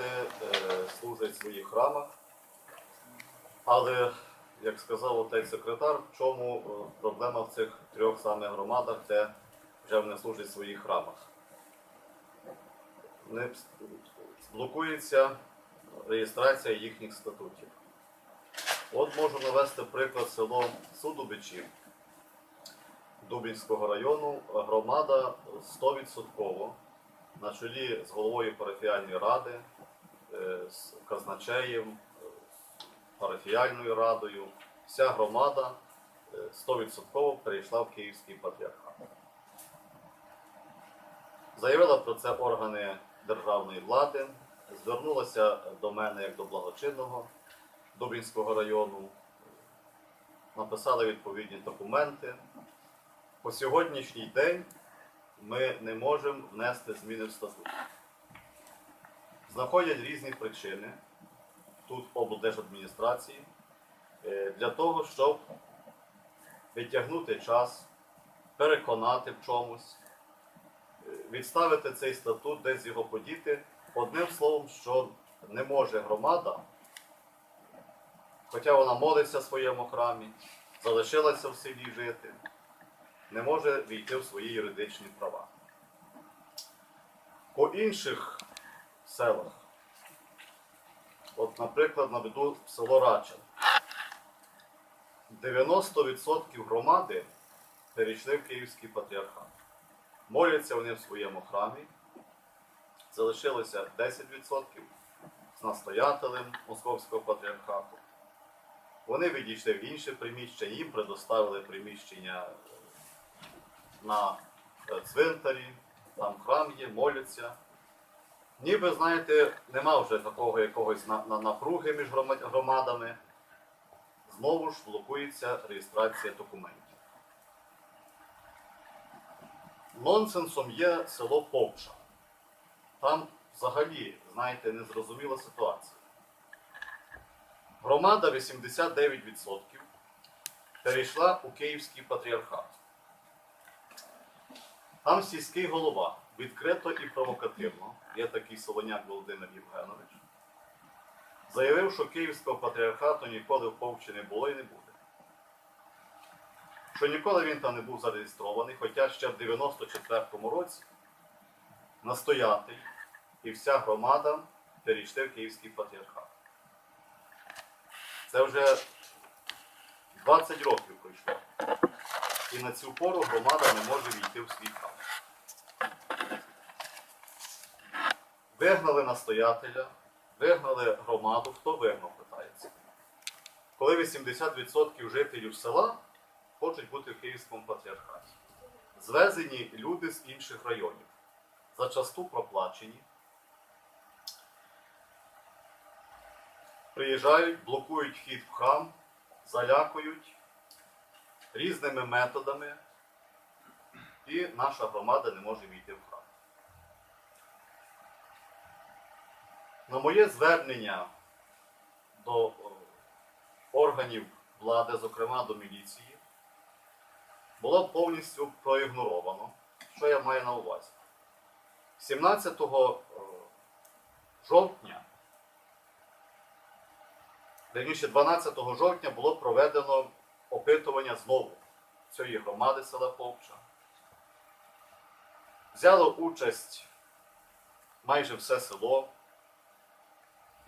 громади е, служать в своїх храмах. Але, як сказав отець секретар, в чому е, проблема в цих трьох самих громадах, де вже вони служать в своїх храмах? Не блокується реєстрація їхніх статутів. От можу навести приклад село Судубичі Дубінського району. Громада 100% на чолі з головою парафіальної ради, з казначеєм, е, парафіальною радою. Вся громада е, 100% перейшла в Київський патріархат. Заявила про це органи державної влади, звернулася до мене як до благочинного Дубінського району, написали відповідні документи. По сьогоднішній день ми не можемо внести зміни в статут. Знаходять різні причини тут облдержадміністрації е, для того, щоб відтягнути час, переконати в чомусь, е, відставити цей статут, десь його подіти. Одним словом, що не може громада, хоча вона молиться в своєму храмі, залишилася в селі жити, не може війти в свої юридичні права. По інших селах, от, наприклад, наведу село Рача. 90% громади перейшли в Київський патріархат. Моляться вони в своєму храмі. Залишилося 10% з настоятелем Московського патріархату. Вони відійшли в інше приміщення, їм предоставили приміщення на е, цвинтарі, там храм є, моляться. Ніби, знаєте, нема вже такого якогось на, на, напруги між громадами. Знову ж блокується реєстрація документів. Нонсенсом є село Повча. Там взагалі, знаєте, незрозуміла ситуація. Громада 89% перейшла у Київський патріархат. Там сільський голова відкрито і провокативно, є такий Солоняк Володимир Євгенович, заявив, що Київського патріархату ніколи в Повчі не було і не буде. Що ніколи він там не був зареєстрований, хоча ще в 94-му році настоятель і вся громада перейшли в Київський патріархат. Це вже 20 років пройшло. І на цю пору громада не може війти в свій храм. Вигнали настоятеля, вигнали громаду. Хто вигнав, питається. Коли 80% жителів села хочуть бути в Київському патріархаті. Звезені люди з інших районів. Зачасту проплачені. Приїжджають, блокують вхід в храм, залякують різними методами, і наша громада не може війти в храм. На моє звернення до органів влади, зокрема до міліції, було повністю проігноровано. Що я маю на увазі? 17 е, жовтня, верніше 12 жовтня було проведено опитування знову цієї громади села Повча. Взяло участь майже все село.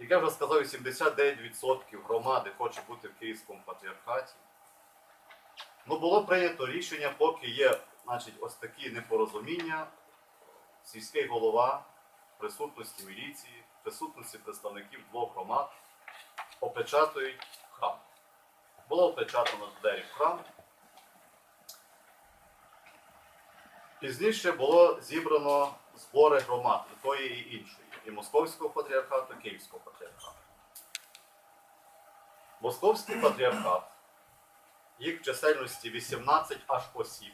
Як я вже сказав, 89% громади хоче бути в Київському патріархаті. Ну, було прийнято рішення, поки є значить, ось такі непорозуміння, сільський голова, присутності міліції, присутності представників двох громад опечатують храм. Було опечатано двері в храм. Пізніше було зібрано збори громад тої, і іншої, і Московського патріархату, і Київського патріархату. Московський патріархат, їх в чисельності 18 аж осіб.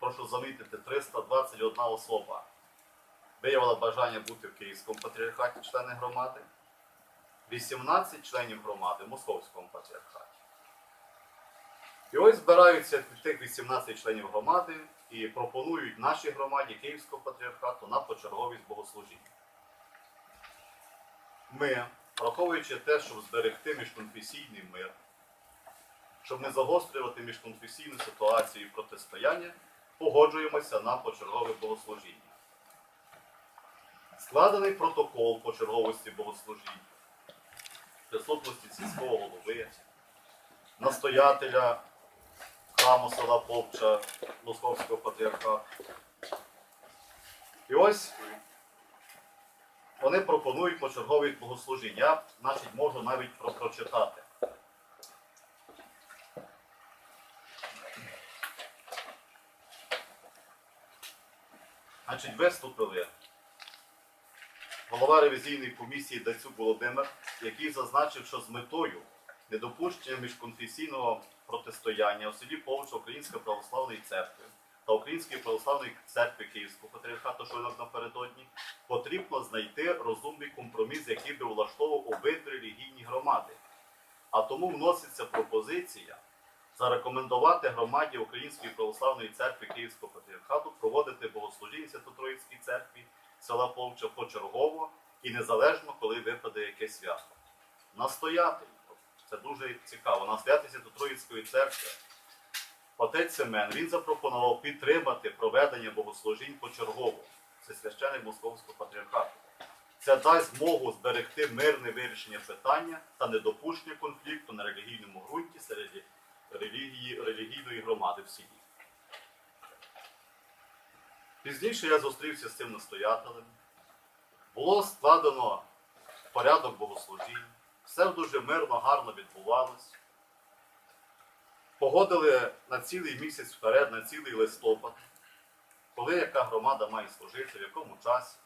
Прошу замітити, 321 особа виявила бажання бути в Київському патріархаті члени громади, 18 членів громади в Московському патріархаті. І ось збираються тих 18 членів громади і пропонують нашій громаді Київського патріархату на почерговість богослужіння. Ми, враховуючи те, щоб зберегти міжконфесійний мир, щоб не загострювати міжконфесійну ситуацію і протистояння, погоджуємося на почергове богослужіння. Складений протокол почерговості богослужінь, в присутності сільського голови, настоятеля храму села Попча Московського патріархату. І ось вони пропонують почергові богослужіння. Я, значить, можу навіть про- прочитати. Значить, виступили голова ревізійної комісії Дацюк Володимир, який зазначив, що з метою недопущення міжконфесійного протистояння у селі Повча Української православної церкви та Української православної церкви Київського патріархату, що напередодні, потрібно знайти розумний компроміс, який би влаштовував обидві релігійні громади. А тому вноситься пропозиція зарекомендувати громаді Української православної церкви Київського патріархату проводити богослужіння Свято-Троїцькій церкві села Повча почергово і незалежно, коли випаде якесь свято. Настоятель, це дуже цікаво, настоятель Свято-Троїцької церкви, отець Семен, він запропонував підтримати проведення богослужінь почергово. Це священик Московського патріархату. Це дасть змогу зберегти мирне вирішення питання та недопущення конфлікту на релігійному ґрунті серед релігії, релігійної громади в селі. Пізніше я зустрівся з цим настоятелем. Було складено порядок богослужінь. Все дуже мирно, гарно відбувалось. Погодили на цілий місяць вперед, на цілий листопад, коли яка громада має служити, в якому часі.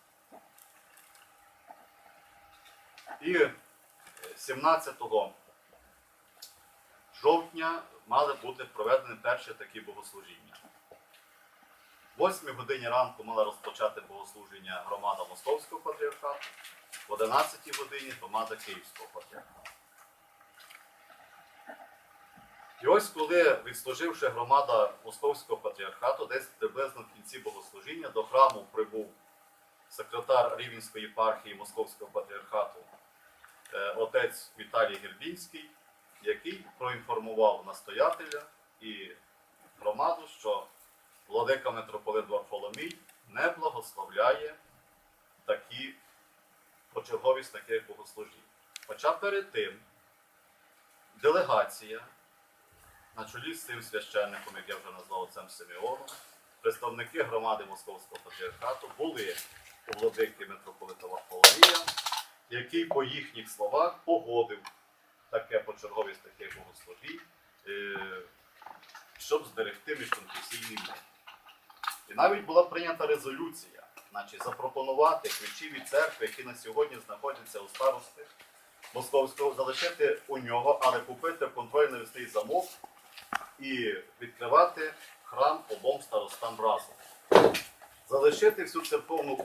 І е, 17 жовтня мали бути проведені перші такі богослужіння. В 8 годині ранку мала розпочати богослуження громада Московського патріархату, в 11 годині громада Київського патріархату. І ось коли, відслуживши громада Московського патріархату, десь приблизно в кінці богослужіння до храму прибув секретар Рівненської єпархії Московського патріархату е, отець Віталій Гербінський, який проінформував настоятеля і громаду, що владика митрополит Варфоломій не благословляє такі почерговість таких богослужінь. Хоча перед тим делегація на чолі з цим священником, як я вже назвав отцем Симеоном, представники громади Московського патріархату були у владики митрополита Варфоломія, який по їхніх словах погодив таке почерговість таких богослужінь, е, щоб зберегти міжконфесійний мир. І навіть була прийнята резолюція, значить, запропонувати ключі від церкви, які на сьогодні знаходяться у старости Московського, залишити у нього, але купити контрольно-вісний замок і відкривати храм обом старостам разом. Залишити всю церковну